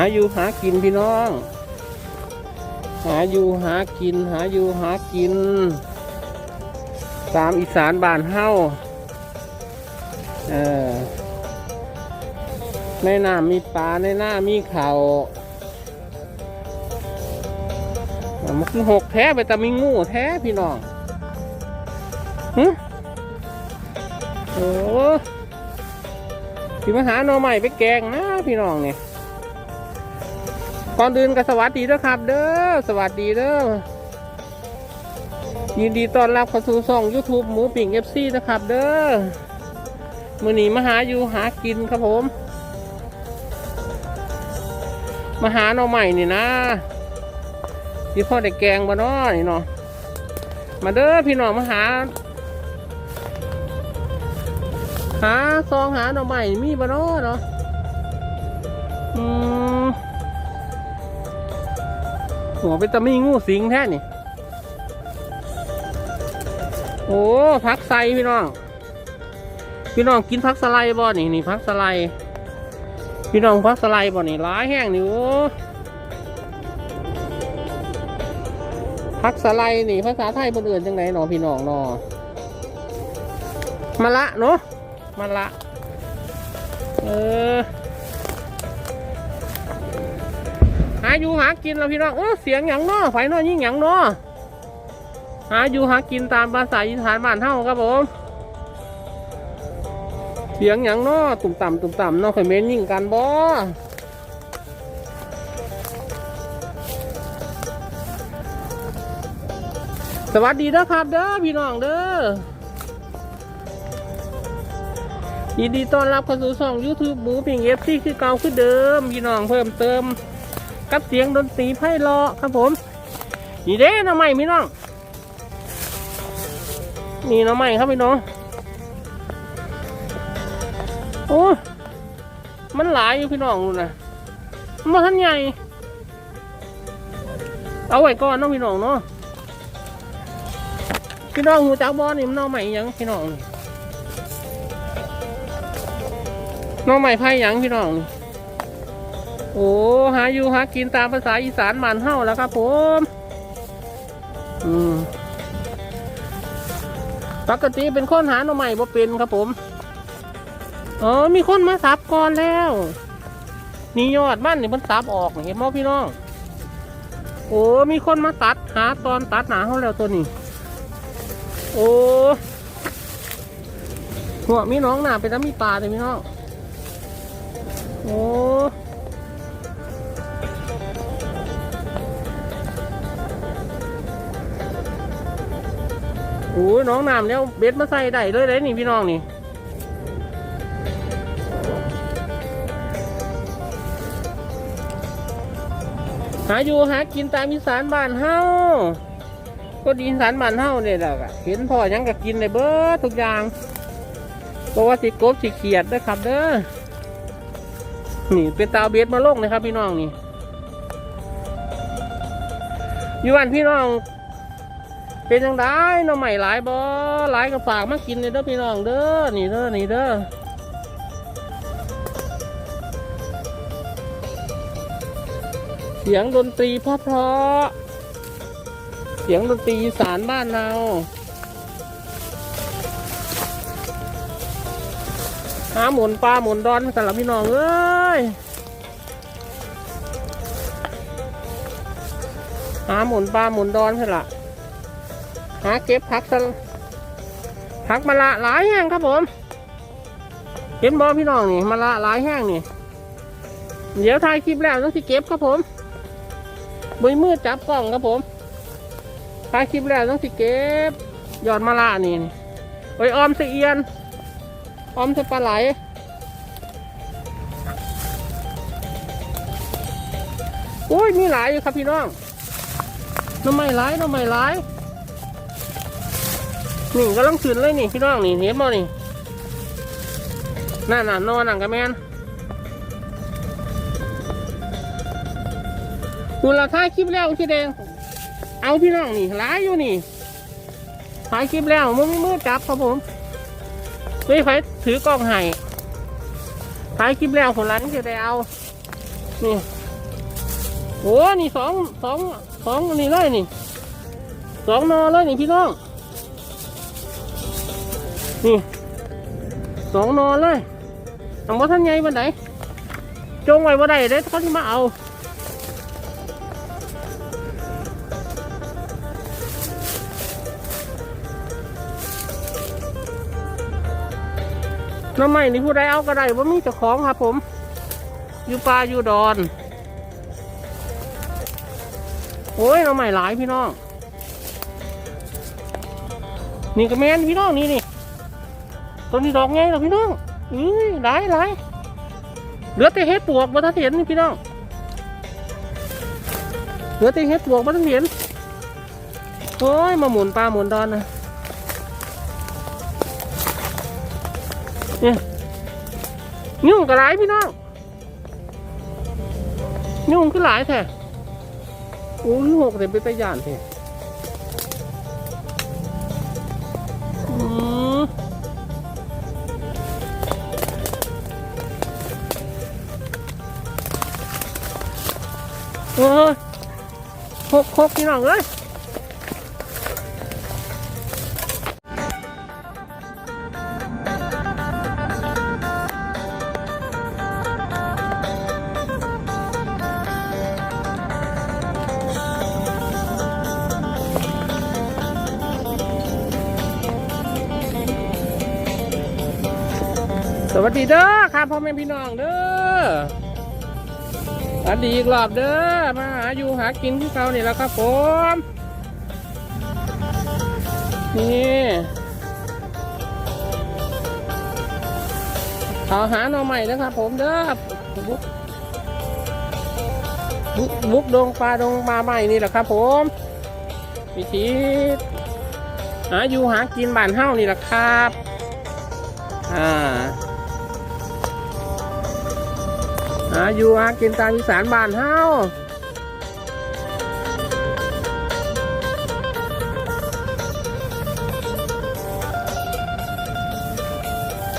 าอยู่หากินพี่น้อง หาอยู่หากิน หาอยู่หากิน ตามอีสานบ้านเฮาเออในน้ำมีปลาในหน้ามีเขาอะมันคือหกแท้ไปแต่มีงูแท้พี่น้องหึโอ้พี่มาหาหน่อใหม่ไปแกงนะพี่น้องเนี่ย ก่อนอื่นก็สวัสดีเด้อครับ เด้อสวัสดีเด้อยินดีต้อนรับเข้าสู่ช่อง YouTube หมูปิ่ง FC นะครับ เด้อมือนีมาหาอยู่หากินครับผม มาหาหน่อใหม่นี่นะที่พ่อได้แกงบ่นาะนี่เนาะมาเด้อพี่น้องมาหา หาซองหาหน่อใหม่มีบ่นาะเนาะอืม หัวเป็นตะมีงูสิงแท้นี่ โอ้พักไซพี่น้อง พี่น้องกินพักสไลบ่นี่นี่พักสไลพี่น้องพักสไลบ่นี่ร้ายแห้งนี่โอ้พักสไลนี่ภาษาไทยบนอื่นจังไหนหนอพี่น้องหนอมาละเนาะมาละ เออาอยู่หากินแล้วพี่น้องเออเสียงหยังเนาะไฟเนาะยิ่งหยังเนาะหาอยู่หากินตามภาษาอีสานบ้านเฮาครับผมเสียงหยังเนาะตุ่มต่ำตุ่มต่ำเนาะเคยเม้นยิ่งกันบ่สวัสดีเด้อครับเด้อพี่น้องเด้อยินดีต้อนรับเข้าสู่ช่อง YouTube หมูปิงเอฟซีคือเก่าคือเดิม พี่น้องเพิ่มเติม กับเสียงดนตรีไพเราะครับผม นี่เด้น้องใหม่พี่น้อง นี่น้องใหม่ครับพี่น้อง โอ้มันหลายอยู่พี่น้องดูนะมันบ่ทันใหญ่ เอาไว้ก่อนน้องพี่น้องเนาะ พี่น้องหูจักบอนี่มันน้องใหม่ยังพี่น้องนี่น้องใหม่ไพ่ยังพี่น้องนี่ โอ้หาอยู่หากินตามภาษาอีสานหมันเฮ้าแล้วครับผมอืมปกติเป็นคนหาหน่อใหม่บ่เป็นครับผมอ๋อมีคนมาสับก่อนแล้ว นี่ยอดมันนี่มันสับออกเห็นไหมพี่น้องโอ้มีคนมาตัดหาตอนตัดหนาเขาแล้วตัวนี้ โอ้หัวมีน้องหนาเป็นน้ำมีปลาเลยพี่น้องโอ้ อ้ยน้องน้ำแล้วเบ็ดมาใส่ได้เลยเลยนี่พี่น้องนี่หาอยู่หากินตามอีสานบ้านเฮาก็ดีอีสานบ้านเฮาเนี่ยแหละเห็นพ่อยังก็กินเลยเบิดทุกอย่างเพราะว่าสิกบสิเขียดนะครับเด้อนี่เป็นตาเบ็ดมาลงเลยครับพี่น้องนี่อยู่บ้านพี่น้อง เป็นยังไงหน้องใหม่หลายบ่หลายก็ฝากมากินเลยเด้อพี่น้องเด้อนี่เด้อนี่เด้อเสียงดนตรีเพราะๆเสียงดนตรีสารบ้านเราหาหมุนปลาหมุนดอนสำหรับพี่น้องเอ้ยหาหมุนปลาหมุนดอนใช่ละ หาเก็บผักสะผักมะละหลายแห้งครับผม เห็นบอพี่น้องนี่มะละหลายแห้งนี่ เดี๋ยวถ่ายคลิปแล้วต้องสิเก็บครับผมมือมือจับกล้องครับผมถ่ายคลิปแล้วต้องสิเก็บยอดมะละนี่โอ้ยออมสะเอียน ออมสะปลาไหลโอ้ยมีหลายอยู่ครับพี่น้องน้ำไม่หลายน้ำไม่หลาย นี่กำลังขึ้นเลยนี่พี่น้องนี่เห็นบ่นี่นั่นน่ะนอนนั่งกับแมนคุณเราถ่ายคลิปแล้วพี่แดงเอาพี่น้องนี่ร้ายอยู่นี่ถ่ายคลิปแล้วมึงมือจับครับผมไม่ไฟถือกล้องให้ถ่ายคลิปแล้วคนร้านจะได้เอานี่โอ้นี่สองสองสองนี่เลยนี่สองนอเลยนี่พี่น้อง นี่สองนอนเลยทำว่าท่านใหญ่บันไดจงไว้บ่ได้เด้เขาที่มาเอาน้ำใหม่นี่ผู้ใดเอาก็ได้ว่ามีเจ้าของครับผม อยู่ป่าอยู่ดอน โอ้ยน้ำใหม่หลายพี่น้อง นี่ก็แมนพี่น้องนี่นี่ ต้นนี้ดอกไงล่ะพี่น้องอุ้ยหลายหลายเหลือแต่เห็ดปวกมาทันเห็นนี่พี่น้องเหลือแต่เห็ดปวกมาทันเห็นโอ้ยมาหมุนปลาหมุนดอนนะเนี่ยยุ่งกับหลายพี่น้องยุ่งคือหลายแท้โอ้ยหกเต็มไปตะยานแท้ อ้ยหกหกพี่น้องเอ้ยสวัสดีเด้อครับพ่อแม่พี่น้องเด้อ วัสดีอีกรอบเด้อ มาหาอยู่หากินที่เขานี่แหล้วครับผม นี่เอาหาหน่อใหม่นะครับผมเด้อบุกบุกบุกดงปลาดงปลาใหม่นี่แหละครับผมวิธีหาอยู่หากินบ้านเฮ้านี่แหละครับ อ่าาอยู่หากินตามอีสานบ้านเฮา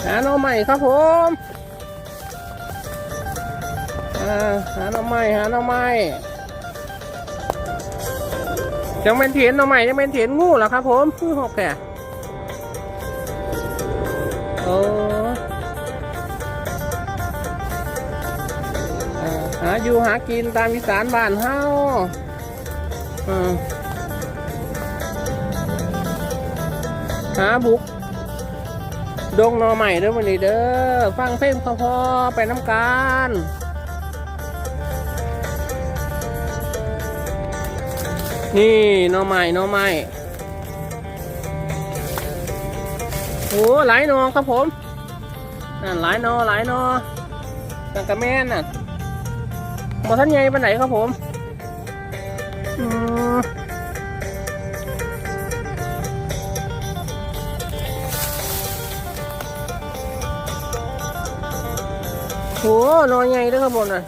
หาหน่อใหม่ครับผมอ่าหาหน่อใหม่หาหน่อใหม่ยังเป็นเถียนหน่อใหม่ยังเป็นเถียนงูเหรอครับผมคือหกแก่โอ้าหาอยู่หากินตามอีสานบ้านเฮาหาบุก ดงนอใหม่เด้อวันนี้เด้อ ฟังเพลงพอๆไปน้ำกันนี่นอใหม่นอใหม่โอ้หลายนอครับผมนั่นหลายนอหลายนอตังกระแม่นน่ะ หมดท่านใหญ่ไปไหนครับผมโอ้หนอใหญ่ด้วยครับผมน่ะ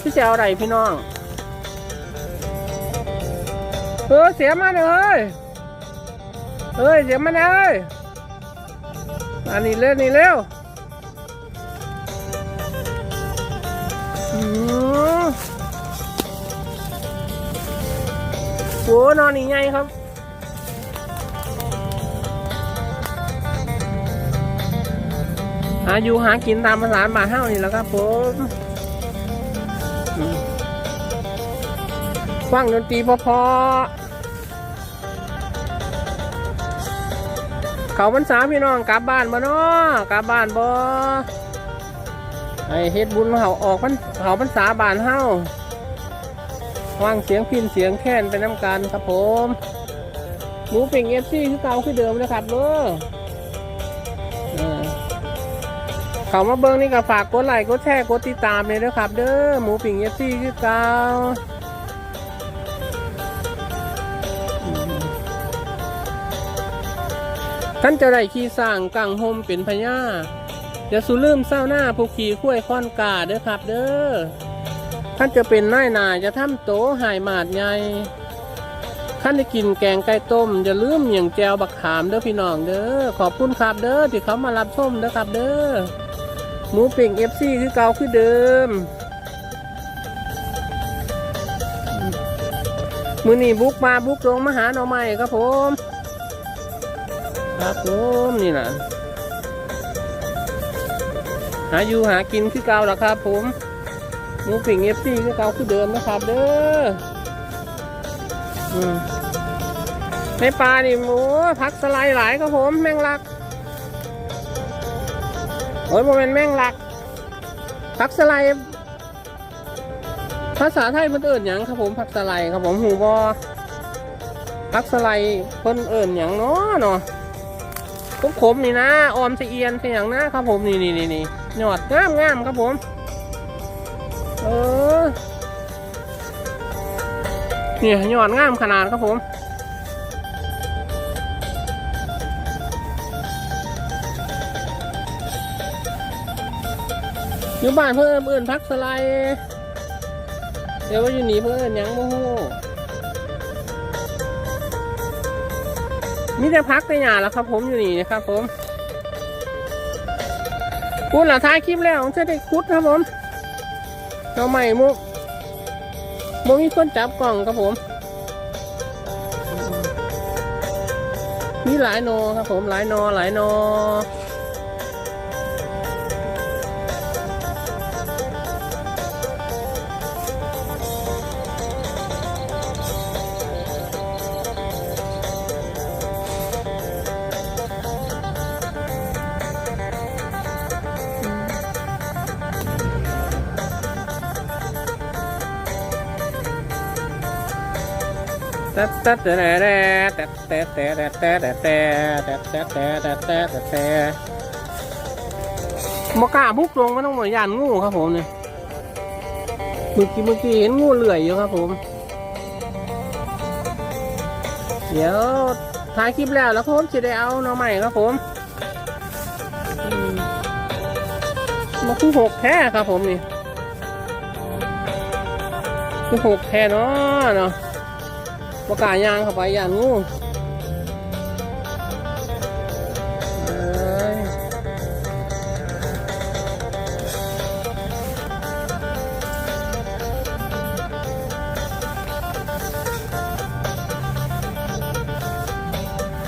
พี่จะเอาอะไรพี่น้อง เออเสียมาเลยเอ้ยเสียมาเลยอันนี้เร็วนี่เร็ว โหนอนนี่ไงครับอาอยู่หากินตามภาษาบ้านเฮานี่แหล้วครับผมอืมฟังดนตรีพอๆเขาพรรษาพี่น้องกลับบ้านบ่เนาะกลับบ้านบ่ ไอเฮ็ดบุญเขาออกมันเขาพรรษาบ้านเฮาวางเสียงพินเสียงแค้นไปน้ำกันครับผมหมูปิ่งเอฟซีคือเก่าคือเดิมนะครับเด้อเออเขามาเบิ้งนี่ก็ฝากกดไลค์กดแชร์กดติดตามเลยนะครับ เด้อหมูปิ่งเอฟซีคือเก่าท่านจะได้ขี่สร้างกังโฮมเป็นพญา อย่าสุลืมเศร้าหน้าผู้ขี่ข้วยค้อนกาเด้อครับ เด้อท่านจะเป็นนายนาจะทำโตหายหมาดใหญ่ท่านได้กินแกงไก่ต้มอย่าลืมเมียงแจวบักขามเด้อพี่น้องเด้อขอบคุณครับเด้อที่เขามารับชมเด้อครับ เด้อหมูปิ่งเอฟซีคือเก่าคือเดิมมือนี่บุกมาบุกลงมาหาหน่อไม้ครับผม ครับผมนี่นะ หาอยู่หากินคือเก่าแล้วครับ ผมหมูปิ่งเอฟซีคือเก่าคือเดิมนะครับ เด้อในปลานี่หมูพักสไลด์หลายครับผม แมงลักโอ้ยโมเมนแมงลัก พักสไลด์ภาษาไทยมันเอิ่นหยังครับผมพักสไลด์ครับผมหูบอพักสไลด์เพิ่นเอิ่นหยังเนาะเนาะ ผมขมนี่นะออมสีเอียนเป็นอย่างนะครับผมนี่นี่นี่นี่หยอดงามงามครับผม เออเนี่ยหยอดงามขนาดครับผมอยู่บ้านเพื่อนเอื่อนพักสไลด์เดี๋ยวว่าอยู่นี่เพื่อนยังโมโห มีแต่พักในหยาแล้วครับ ผมอยู่นี่นะครับ ผมพูดหลัท้ายคลิปแล้วจะได้คุดครับผมเราใหม่มุกมุมีคนจับกล่องครับผม มีหลายโนครับผมหลายโนหลายโนอ แต่แต่แต่แต่แต่แต่แต่แต่แต่แต่แต่แต่แต่แต่แต่แต่มกล้าบุกลงไม่ต้องหมดยานงูครับผมเนี่ยเมื่อกี้เมื่อกี้เห็นงูเลื่อยอยู่ครับผม เดี๋ยวถ่ายคลิปแล้วแล้วผมจะได้เอาหน่อใหม่ครับผมมาคือหกแท้ครับผมนี่คือหกแท้เนาะเนาะ ประกาศยางเข้าไปอย่างงู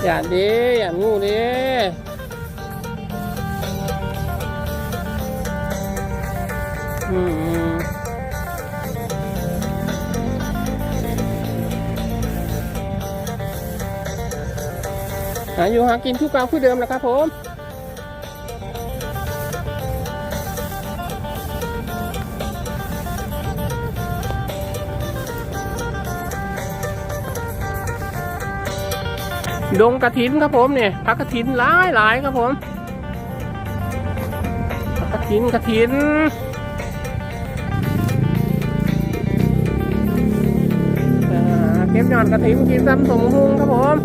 อยอย่าดีอย่างูดี หาอยู่หากินทุกเก่าคือเดิมแหละครับผมดงกระถินครับผมเนี่ยพักกระถินหลายหลายครับผมพักกระถินกระถินเก็บยอดกระถินกินซ้ำสมหุงครับผม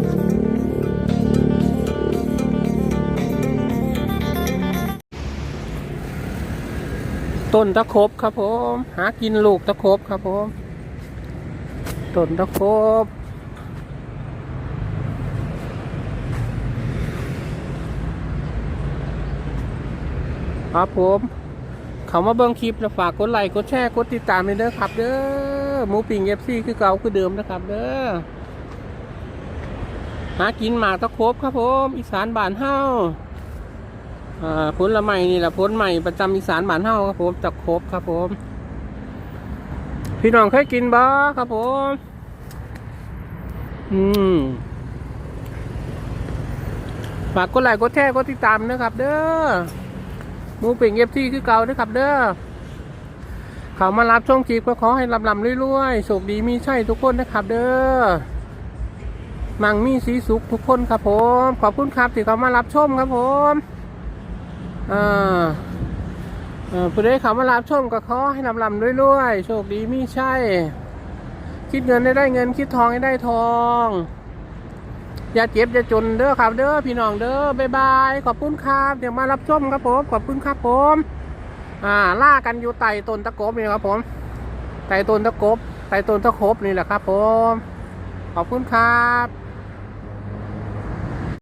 ต้นตะครบครับผม หากินลูกตะครบครับผม ต้นตะครบครับผม เขามาเบิ่งคลิปแล้วฝากกดไลค์กดแชร์กดติดตามเลยเด้อครับเด้อหมูปิ่งเอฟซีคือเก่าคือเดิมนะครับเด้อหากินหมากตะครบครับผม อีสานบ้านเฮาอ่า ผลละไม้นี่แหละผลใหม่ประจำอีสานบ้านเฮาครับผมจะครบครับผม พี่น้องเคยกินบ่ครับผม อืมฝากกดไลค์กดแชร์กดติดตามนะครับ เด้อมูเป่งเอฟซีคือเก่านะครับ เด้อเขามารับช่วงคลิปก็ขอให้ลำลำเรื่อยๆโชคดีมีใช่ทุกคนนะครับ เด้อมั่งมีสีสุขทุกคนครับผม ขอบคุณครับที่เขามารับชมครับผม อ่าเอ่อผู้ใดเขามารับชมก็ขอให้ลำลำรวยๆ โชคดีมีใช่ คิดเงินได้ได้เงิน คิดทองให้ได้ทอง อย่าเจ็บอย่าจนเด้อครับเด้อพี่น้องเด้อบ๊ายบาย ขอบคุณครับ เดี๋ยวมารับชมครับผม ขอบคุณครับผม อ่า ล่ากันอยู่ไต่ต้นตะกบนี่ครับผม ไต่ต้นตะกบ ไต่ต้นตะครบนี่แหละครับผม ขอบคุณครับ